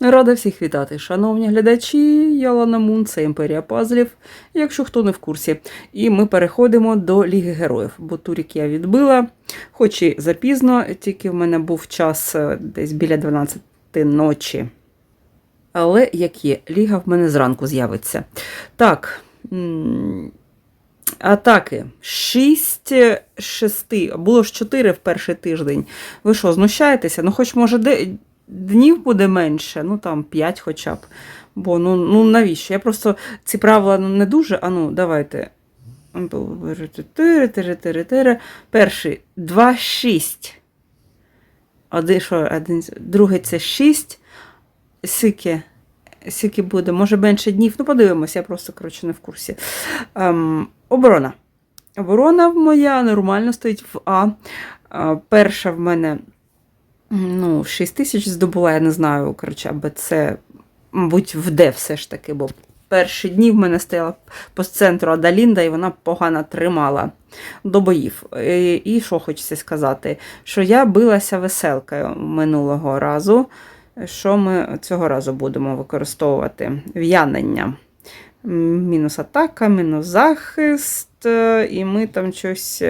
Рада всіх вітати, шановні глядачі. Я Лана Мун, це імперія пазлів, якщо хто не в курсі. І ми переходимо до Ліги Героїв, бо турік я відбила, хоч і запізно, тільки в мене був час е, десь біля 12 ночі. Але як є, Ліга в мене зранку з'явиться. Так. Атаки 6 6. Було ж 4 в перший тиждень. Ви що, знущаєтеся? Ну, хоч може де... днів буде менше, ну там 5 хоча б. Бо ну, ну навіщо? Я просто ці правила ну, не дуже. А ну, давайте. Перший 2, 6. Один, що, один, другий це 6. Сики. Скільки буде, може менше днів. Ну, подивимося, я просто, коротше, не в курсі. Ем, оборона. Оборона моя нормально стоїть в А. Е, Перша в мене ну, 6 тисяч здобула, я не знаю, коротше, аби це, мабуть, в Д все ж таки, бо перші дні в мене стояла по центру Адалінда, і вона погано тримала до боїв. І, і що хочеться сказати? Що я билася веселкою минулого разу. Що ми цього разу будемо використовувати? В'янення. Мінус атака, мінус захист, е, і ми там щось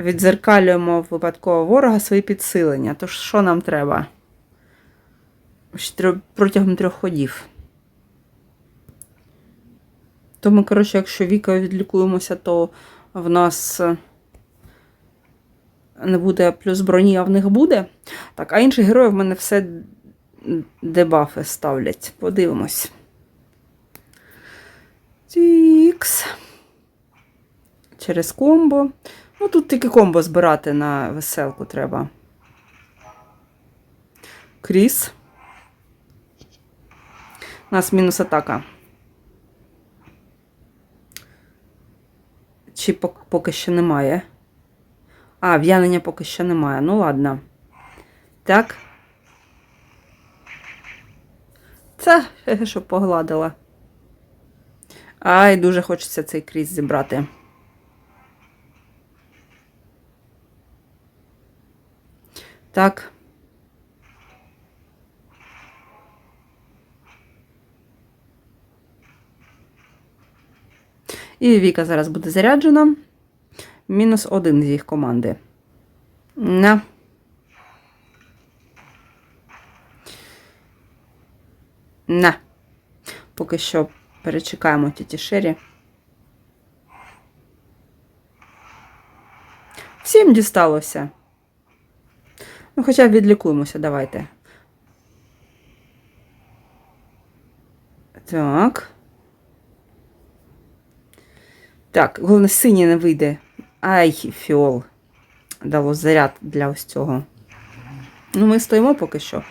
відзеркалюємо випадкового ворога свої підсилення. Тож що нам треба? Протягом трьох ходів. То ми, коротше, якщо вікою відлікуємося, то в нас е, не буде плюс броні, а в них буде. Так, а інших героїв в мене все дебафи ставлять. Подивимось. Тікс. Через комбо. Ну, тут тільки комбо збирати на веселку треба. Кріс. У нас мінус атака. Чи поки що немає? А, в'янення поки що немає. Ну ладно. Так. Це, щоб погладила. Ай, дуже хочеться цей кріс зібрати. Так. І Віка зараз буде заряджена. Мінус один з їх команди. На. На. Поки що перечекаємо тіті Шері. Всім дісталося. Ну, хоча б відлікуємося, давайте. Так. Так, головне, синій не вийде. Ай, фіол. Дало заряд для ось цього. Ну, ми стоїмо поки що.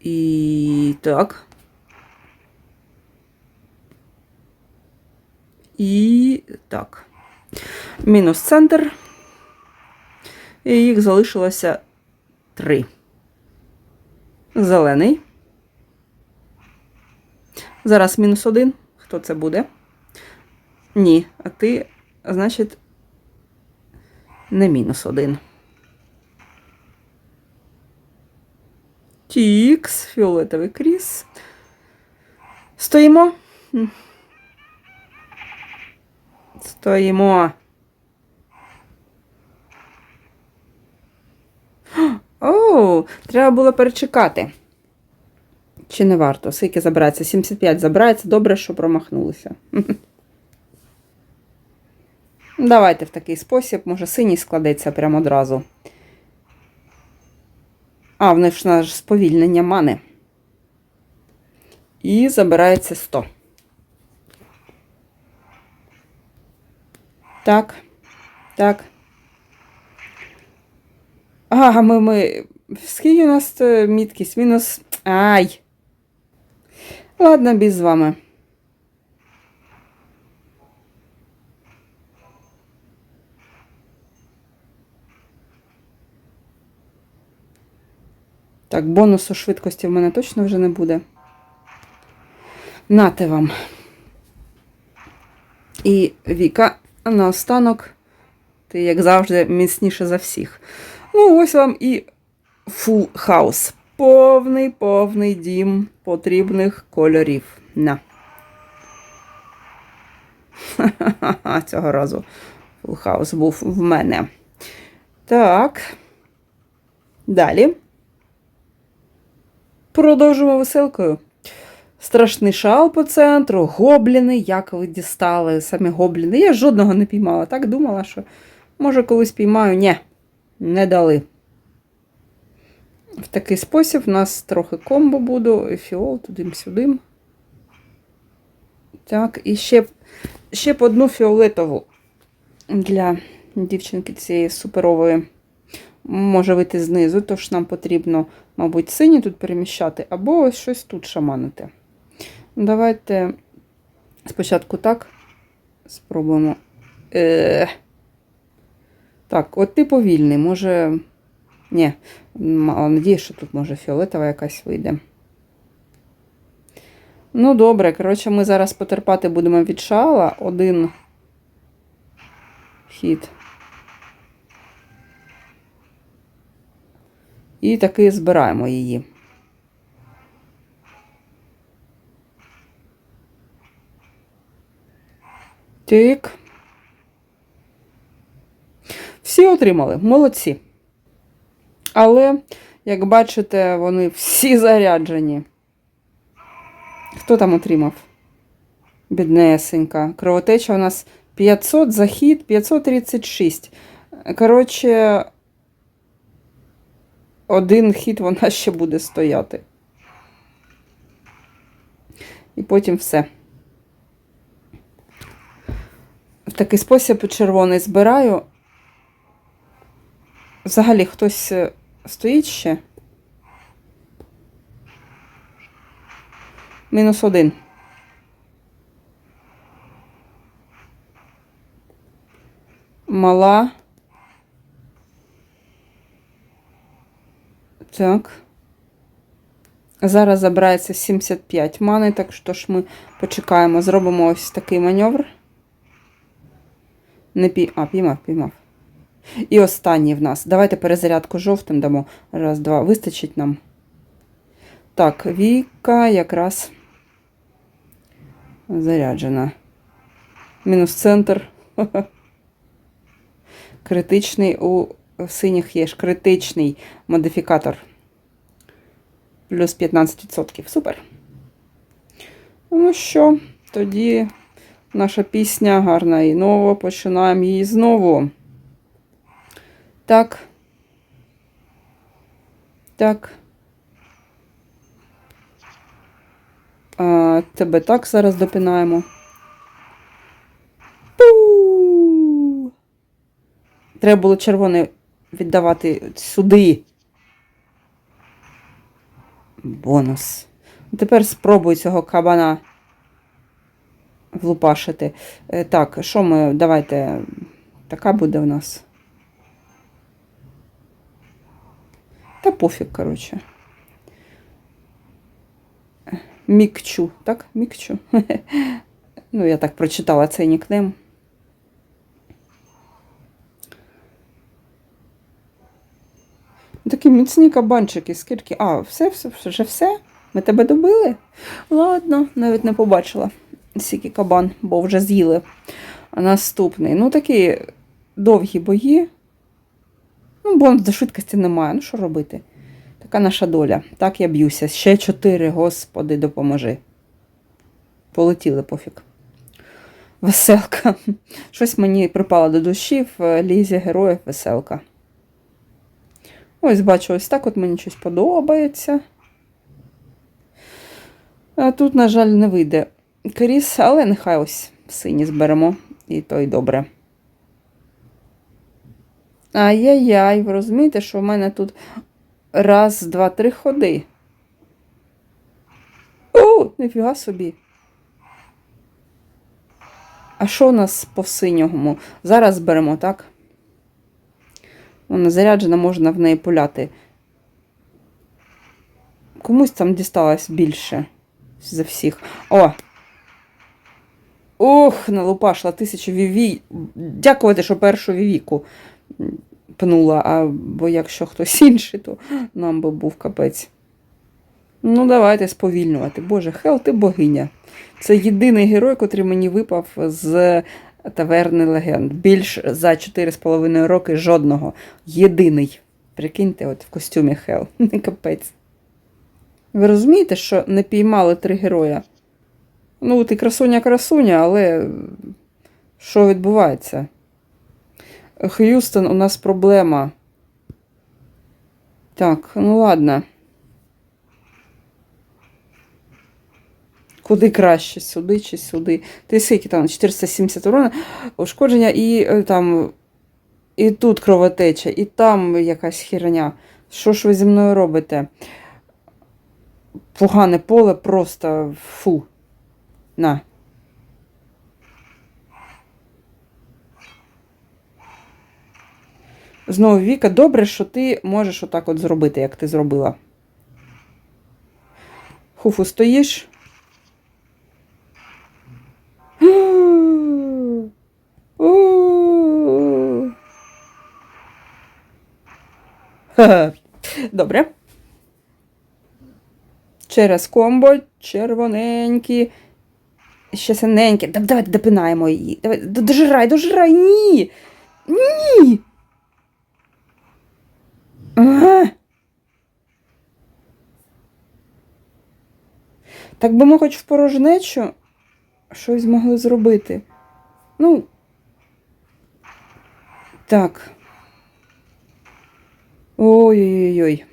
І так. І так. Мінус центр. І їх залишилося три. Зелений. Зараз мінус один. Хто це буде? Ні, а ти, значить, не мінус один. Тікс, фіолетовий кріс. Стоїмо. Стоїмо. О, треба було перечекати. Чи не варто? Скільки забирається? 75 забирається. Добре, що промахнулися. Давайте в такий спосіб. Може, синій складеться прямо одразу. А, в них ж наш сповільнення мани. І забирається 100. Так. Так. Ага, ми, ми. Скільки у нас е, міткість? Мінус. Ай. Ладно, без з вами. Так, бонусу швидкості в мене точно вже не буде. Нате вам. І Віка, наостанок, ти, як завжди, міцніше за всіх. Ну, ось вам і Full House. Повний повний дім потрібних кольорів. На. Цього разу Full House був в мене. Так. Далі. Продовжуємо веселкою. Страшний шал по центру, гобліни, як ви дістали самі гобліни. Я жодного не піймала. Так думала, що може колись піймаю. Ні, не дали. В такий спосіб у нас трохи комбо буде, фіол туди-сюди. Так, і ще, ще б одну фіолетову для дівчинки цієї суперової. Може вийти знизу, тож нам потрібно, мабуть, сині тут переміщати, або ось щось тут шаманити. Давайте спочатку так спробуємо. Е... Так, от ти повільний, може. Ні, мала надії, що тут може фіолетова якась вийде. Ну, добре, коротше, ми зараз потерпати будемо від шала один хід. І таки збираємо її. Так. Всі отримали, молодці. Але, як бачите, вони всі заряджені. Хто там отримав? Біднесенька. Кровотеча у нас 500 захід, 536. Коротше, один хід вона ще буде стояти. І потім все. В такий спосіб червоний збираю. Взагалі хтось е, стоїть ще. Мінус один. Мала. Так. Зараз забирається 75 мани, так що ж ми почекаємо. Зробимо ось такий маневр. Не пій... А, піймав, піймав. І останній в нас. Давайте перезарядку жовтим дамо. Раз, два. Вистачить нам. Так, Віка якраз заряджена. Мінус центр. Критичний у синіх є ж критичний модифікатор. Плюс 15%. Супер. Ну що, тоді наша пісня гарна і нова. Починаємо її знову. Так. Так. А, тебе так зараз допинаємо. Пу! Треба було червоне віддавати сюди. Бонус. Тепер спробуй цього кабана влупашити. Е, Так, що ми, давайте. Така буде в нас. Та пофіг, коротше. Мікчу, так? Мікчу. ну, я так прочитала цей нікнейм. Такі міцні кабанчики, скільки. А, все, все, вже все? Ми тебе добили? Ладно, навіть не побачила, скільки кабан, бо вже з'їли. Наступний. Ну, такі довгі бої. Ну, бонус до швидкості немає. Ну, що робити? Така наша доля. Так я б'юся. Ще чотири, господи, допоможи. Полетіли пофіг. Веселка. Щось мені припало до душі в лізі героїв веселка. Ось бачу, ось так от мені щось подобається. А тут, на жаль, не вийде кріс, але нехай ось сині зберемо, і то й добре. Ай-яй-яй, ви розумієте, що в мене тут раз, два, три ходи. О, ніфіга собі. А що у нас по синьому? Зараз беремо, так? Вона заряджена, можна в неї пуляти. Комусь там дісталось більше за всіх. О! Ох, налупашла тисячу віві. Дякувати, що першу вівіку пнула, а бо якщо хтось інший, то нам би був капець. Ну, давайте сповільнювати. Боже, Хел, ти богиня. Це єдиний герой, котрий мені випав з таверни легенд. Більш за 4,5 роки жодного. Єдиний. Прикиньте, от в костюмі Хел. Не капець. Ви розумієте, що не піймали три героя? Ну, ти красуня-красуня, але що відбувається? Х'юстон, у нас проблема. Так, ну ладно. Куди краще? Сюди чи сюди? Ти скільки там? 470 урона, ушкодження і е, там. І тут кровотеча, і там якась херня. Що ж ви зі мною робите? Погане поле просто фу. На. Знову Віка, добре, що ти можеш отак от зробити, як ти зробила. Хуфу стоїш. Добре. Через комбо червоненькі. Ще синенькі. Давайте допинаємо її. Давай, дожирай, дожирай. Ні. Ні. Ага. Так би ми хоч в порожнечу щось змогли зробити. Ну. Так. Ой-ой-ой.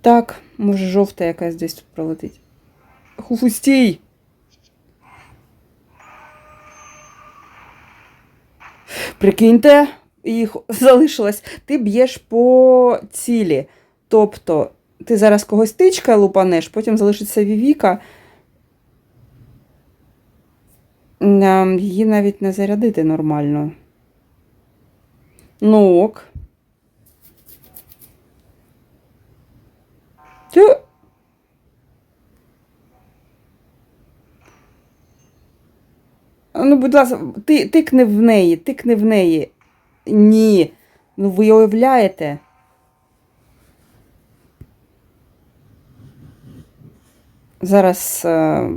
Так, може жовта якась десь тут пролетить. Хуфустій! Прикиньте, їх залишилось. Ти б'єш по цілі. Тобто, ти зараз когось тичка лупанеш, потім залишиться Вівіка. Ем, Її навіть не зарядити нормально. Ну ок. Тю. Ну, будь ласка, ти, тикни в неї, тикни в неї. Ні. Ну ви уявляєте? Зараз. Е...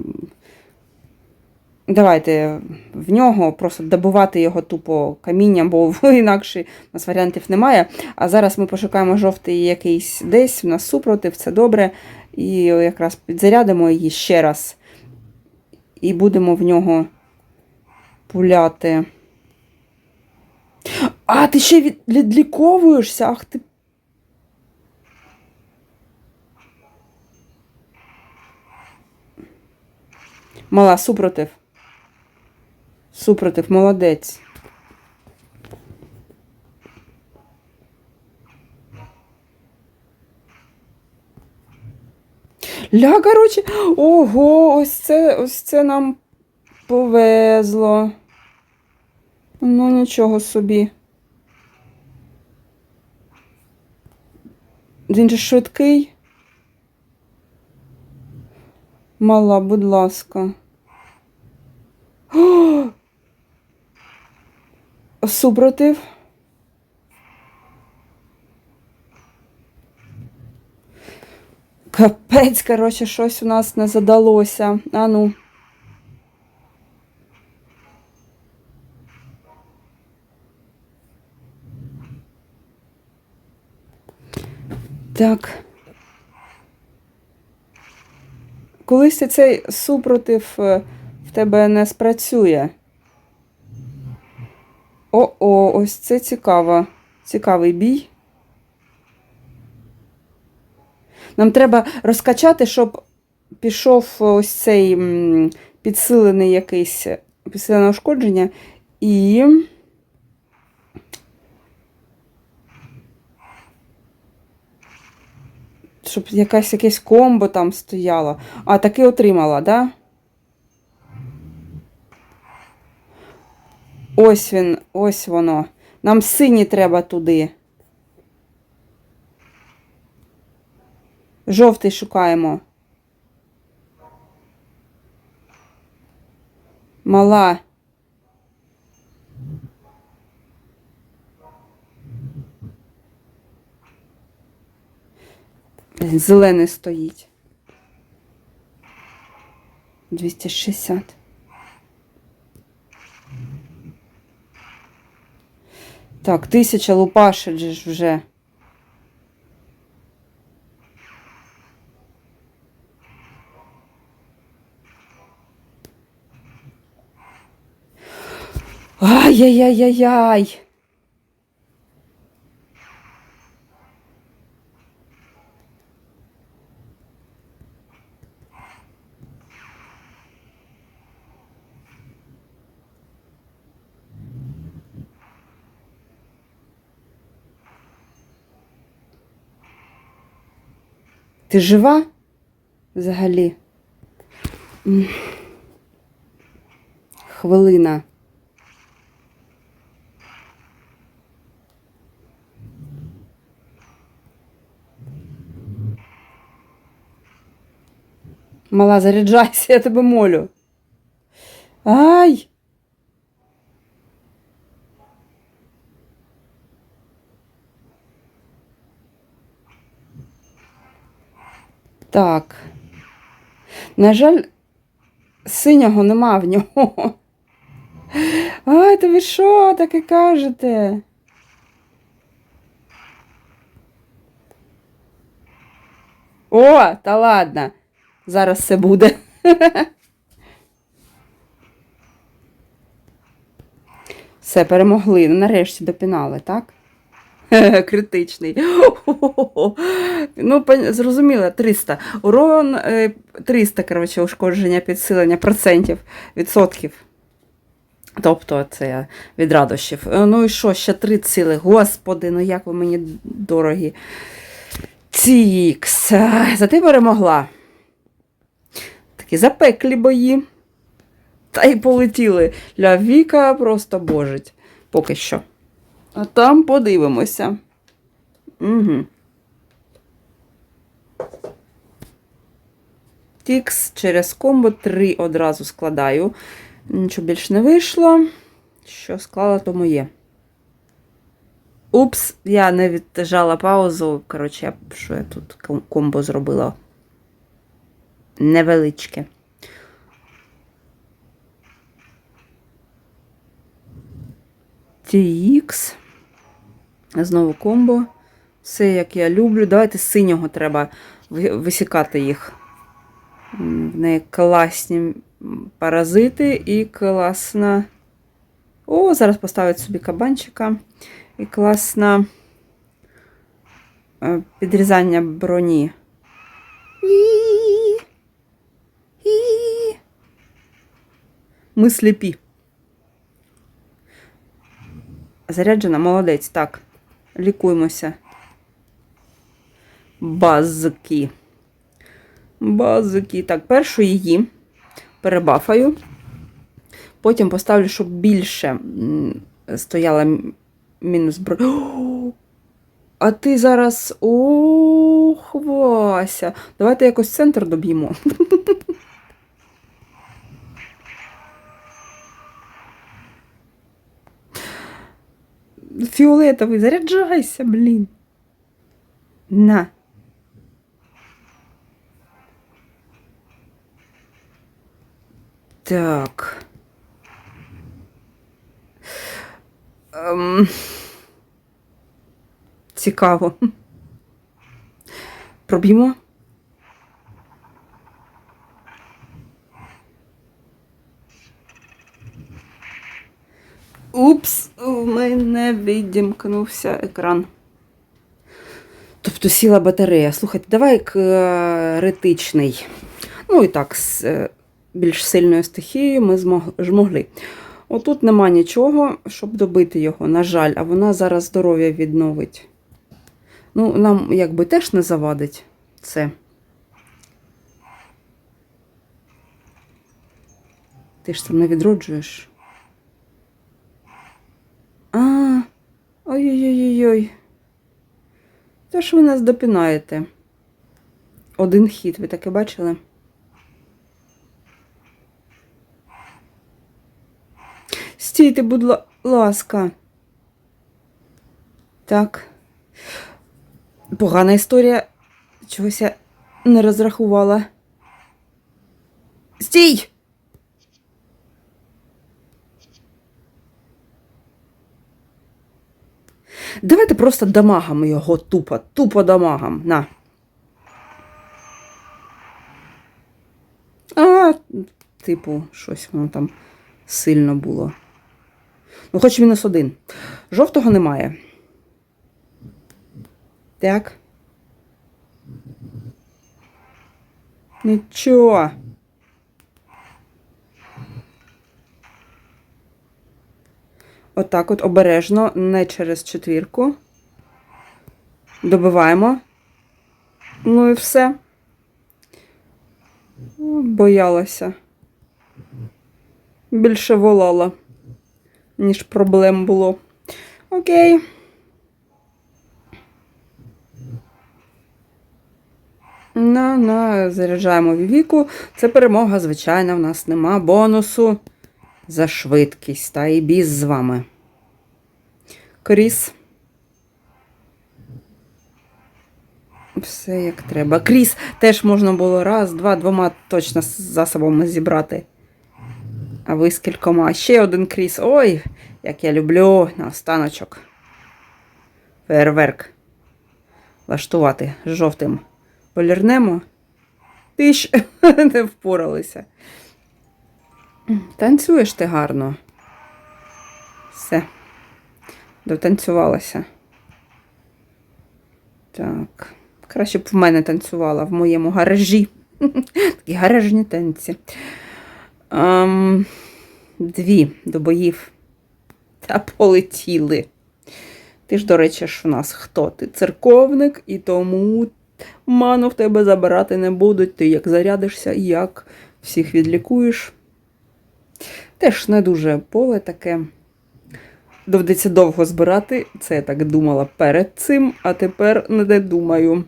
Давайте в нього просто добувати його тупо камінням, бо інакше у нас варіантів немає. А зараз ми пошукаємо жовтий якийсь десь, у нас супротив, це добре. І якраз підзарядимо її ще раз. І будемо в нього пуляти. А, ти ще відліковуєшся? Ах ти. Мала, супротив. Супротив, молодець. Ля, короче, ого, ось це, ось це нам повезло. Ну, нічого собі. Він же швидкий. Мала, будь ласка. О! Супротив. Капець, коротше, щось у нас не задалося. А Так. Колись цей супротив е, в тебе не спрацює. О-о, ось це цікаво. Цікавий бій. Нам треба розкачати, щоб пішов ось цей підсилений якийсь підсилене ушкодження і. Щоб якась якесь комбо там стояло. А, таки отримала, да? Ось він, ось воно. Нам синій треба туди. Жовтий шукаємо. Мала. Зелений стоїть. 260. Так, тисяча лупашить ж вже. Ай-яй-яй-яй-яй. Ти жива? Взагалі? Хвилина. Мала, заряджайся, я тебе молю. Ай! Так. На жаль, синього нема в нього. Ай, то ви що таке кажете? О, та ладно. Зараз все буде. Все, перемогли. Ну, нарешті допінали, так? Критичний. Ну, зрозуміло, 300. Урон е, 300, коротше, ушкодження підсилення процентів, відсотків. Тобто це від радощів. Е, Ну і що, ще 3 ціли. Господи, ну як ви мені дорогі. Цікс. Зате перемогла. Такі запеклі бої. Та й полетіли. Для Віка просто божить. Поки що. А там подивимося. Угу. Тікс через комбо 3 одразу складаю. Нічого більш не вийшло. Що склала, то моє. Упс, я не відтежала паузу. Коротше, що я тут комбо зробила. Невеличке. TX. Знову комбо. Все, як я люблю. Давайте з синього треба висікати їх. В неї класні паразити і класна. О, зараз поставить собі кабанчика. І класна е, підрізання броні. Ми сліпі. Заряджена, молодець. Так. Лікуємося. Базки. Базки. Так, першу її перебафаю. Потім поставлю, щоб більше стояла мінус бро. А ти зараз. Ох, Вася. Давайте якось центр доб'ємо. Фіолетовий, заряджайся, блін. На. Так. Ем... Цікаво. Проб'ємо. Упс, у мене відімкнувся екран. Тобто сіла батарея. Слухайте, давай критичний. Ну і так, з е, більш сильною стихією ми змог- змогли. Отут нема нічого, щоб добити його, на жаль, а вона зараз здоров'я відновить. Ну, нам якби теж не завадить це. Ти ж там не відроджуєш. А, ой-ой-ой-ой. Та ж ви нас допінаєте. Один хід, ви таке бачили? Стійте, будь ласка. Так. Погана історія Чогось я не розрахувала. Стій! Давайте просто дамагам його тупо, тупо дамагам. На. А, типу, щось воно там сильно було. Ну, хоч мінус один. Жовтого немає. Так. Нічого. Отак от обережно, не через четвірку. Добиваємо. Ну і все. Боялася. Більше волала, ніж проблем було. Окей. На, на, заряджаємо Вівіку. Це перемога, звичайно, в нас нема бонусу за швидкість. Та і біз з вами. Кріс. Все як треба. Кріс теж можна було раз, два, двома точно засобами зібрати. А ви з кількома. Ще один кріс. Ой, як я люблю на останочок. Фейерверк. Влаштувати жовтим. Полірнемо. Ти ж не впоралися. Танцюєш ти гарно. Все. Дотанцювалася. Так. Краще б в мене танцювала в моєму гаражі. Такі гаражні танці. Ем, дві до боїв. Та полетіли. Ти ж, до речі, ж у нас хто? Ти церковник, і тому ману в тебе забирати не будуть. Ти як зарядишся, як всіх відлікуєш. Теж не дуже поле таке. Доведеться довго збирати. Це я так думала перед цим, а тепер не думаю.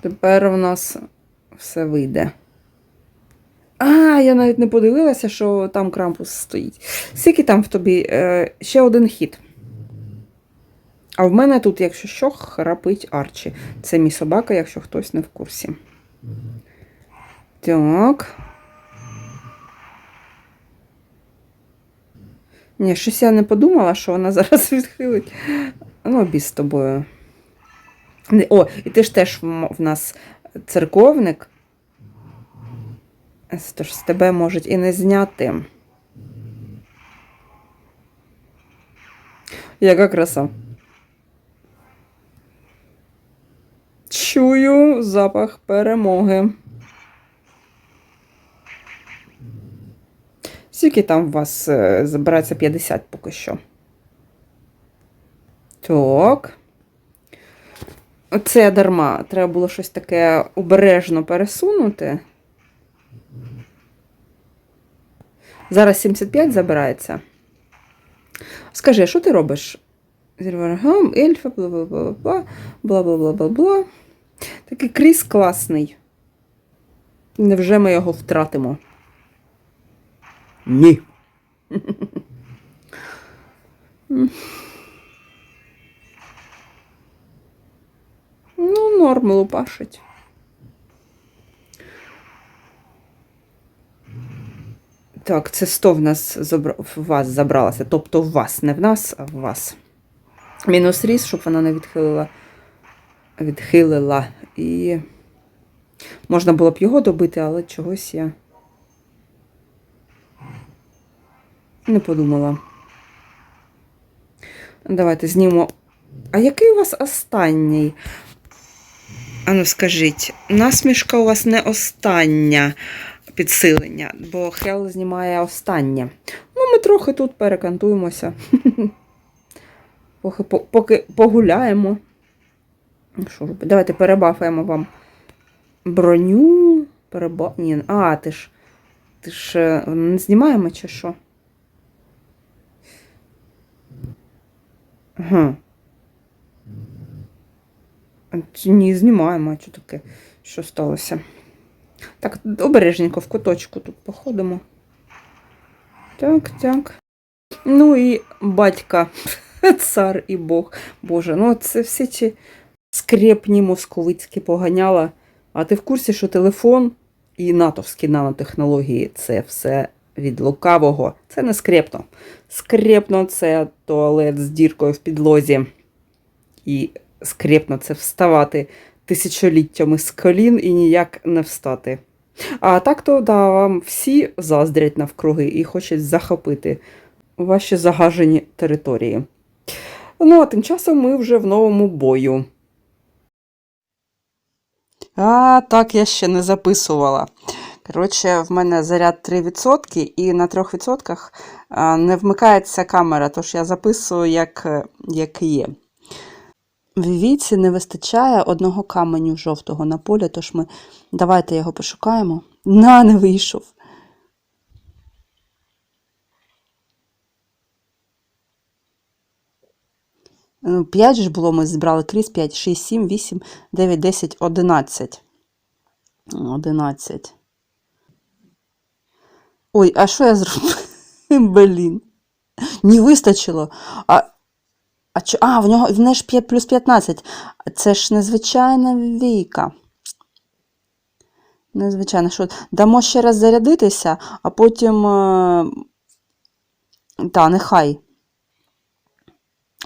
Тепер у нас все вийде. А, я навіть не подивилася, що там крампус стоїть. Скільки там в тобі е, ще один хід. А в мене тут, якщо що, храпить Арчі. Це мій собака, якщо хтось не в курсі. Так. Ні, щось я не подумала, що вона зараз відхилить. Ну, біс з тобою. О, і ти ж теж в нас церковник. Тож з тебе можуть і не зняти. Яка краса. Чую запах перемоги. Скільки там у вас е, забирається 50 поки що? Так. Оце дарма. Треба було щось таке обережно пересунути. Зараз 75 забирається. Скажи, що ти робиш? Зірваргам, ельфа, бла-бла-бла-бла, бла-бла-бла-бла-бла. Такий кріс класний. Невже ми його втратимо? Ні. Ну, норм лупашить. Так, це 100 в нас забра... в вас забралося. Тобто в вас, не в нас, а в вас. Мінус ріс, щоб вона не відхилила. Відхилила. І можна було б його добити, але чогось я не подумала. Давайте знімемо. А який у вас останній? Ану, скажіть, насмішка у вас не остання підсилення, бо Хел знімає останнє. Ну, ми трохи тут перекантуємося. Поки, поки погуляємо. Ну, Що робити? Давайте перебафаємо вам броню. Переба... Ні, а, ти ж. Ти ж не знімаємо чи що? Ага. Ні, знімаємо, що таке? Що сталося? Так, обережненько в куточку тут походимо. Так, так. Ну і батька, цар і Бог. Боже, ну це всі ці скрепні московицькі поганяла. А ти в курсі, що телефон і натовські нанотехнології це все від лукавого. Це не скрепно. Скрепно це туалет з діркою в підлозі. І скрепно це вставати тисячоліттями з колін і ніяк не встати. А так то да, вам всі заздрять навкруги і хочуть захопити ваші загажені території. Ну, а тим часом ми вже в новому бою. А, так я ще не записувала. Коротше, в мене заряд 3%, і на 3% не вмикається камера, тож я записую, як, е, як є. Віці не вистачає одного каменю жовтого на полі, тож ми давайте його пошукаємо. На, не вийшов. Ну, 5 ж було, ми збрали крізь 5, 6, 7, 8, 9, 10, 11. 11. Ой, а що я зробив? Блін. Не вистачило. А, а, чо- а в нього в неї ж 5 плюс 15. Це ж незвичайна віка. Незвичайно, що дамо ще раз зарядитися, а потім. е, Та, нехай.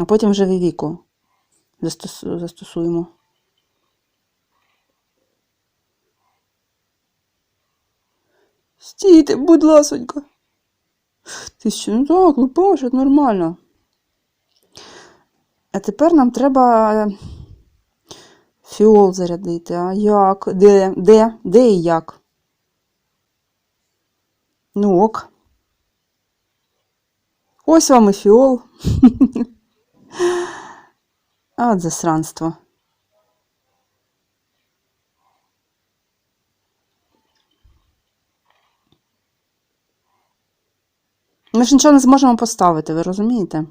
А потім вже віку застосуємо. Стійте, будь ласонька. Ти що, ну так, лупаш, нормально. А тепер нам треба е, фіол зарядити. А як? Де? Де? Де і як? Ну ок. Ось вам і фіол. А, от засранство. Ми ж нічого не зможемо поставити, ви розумієте?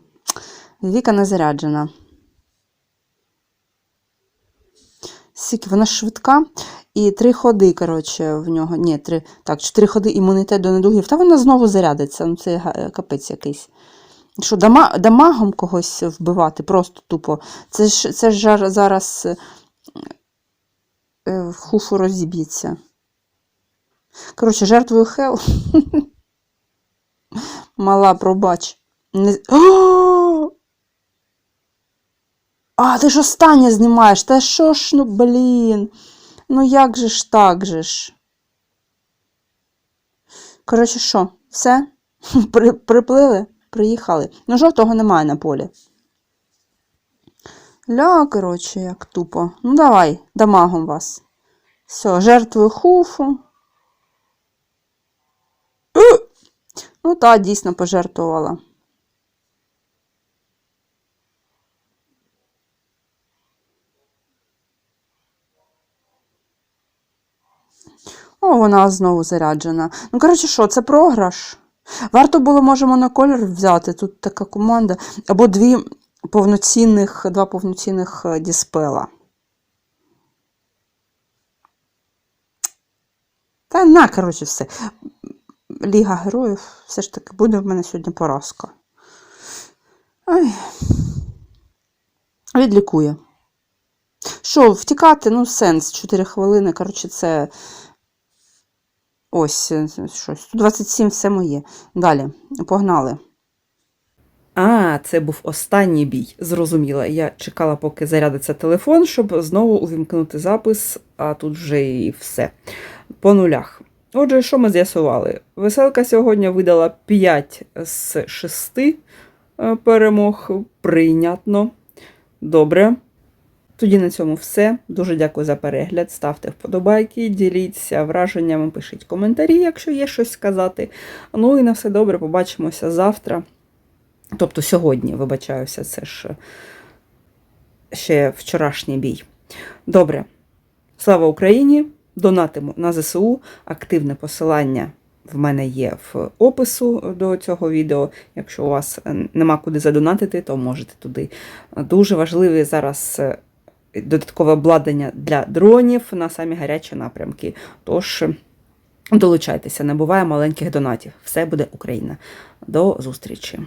Віка не заряджена. Скільки вона швидка. І три ходи, коротше, в нього. Ні, три. Так, чотири ходи імунітет до недугів. Та вона знову зарядиться. Ну, це капець якийсь. Що, дама, дамагом когось вбивати, просто тупо. Це ж, це ж зараз е, е, в хуфу розіб'ється. Коротше, жертвую Хел. Мала, пробач. Не... А, ти ж останнє знімаєш. Та що ж, ну, блін. Ну як же ж так же ж? Коротше, що, все? При, приплили? Приїхали. Ну, жовтого немає на полі. Ля, коротше, як тупо. Ну, давай, дамагом вас. Все, жертвую хуфу. Ну, та, дійсно пожертвувала. О, вона знову заряджена. Ну, коротше, що, це програш. Варто було, може, моноколір взяти. Тут така команда. Або дві повноцінних, два повноцінних е, діспела. Та на, коротше, все. Ліга героїв, все ж таки буде в мене сьогодні поразка. Ой. Відлікує. Що, втікати, ну, сенс, 4 хвилини, коротше, це. Ось, щось. 127 все моє. Далі, погнали. А, це був останній бій. Зрозуміла. Я чекала, поки зарядиться телефон, щоб знову увімкнути запис, а тут вже і все. По нулях. Отже, що ми з'ясували? Веселка сьогодні видала 5 з 6 е, перемог. Прийнятно. Добре. Тоді на цьому все. Дуже дякую за перегляд. Ставте вподобайки, діліться враженнями, пишіть коментарі, якщо є щось сказати. Ну і на все добре, побачимося завтра. Тобто сьогодні, вибачаюся, це ж е, ще вчорашній бій. Добре. Слава Україні! Донатимо на ЗСУ. Активне посилання в мене є в опису до цього відео. Якщо у вас е, нема куди задонатити, то можете туди. Дуже важливе зараз е, додаткове обладнання для дронів на самі гарячі напрямки. Тож е, долучайтеся, не буває маленьких донатів. Все буде Україна. До зустрічі!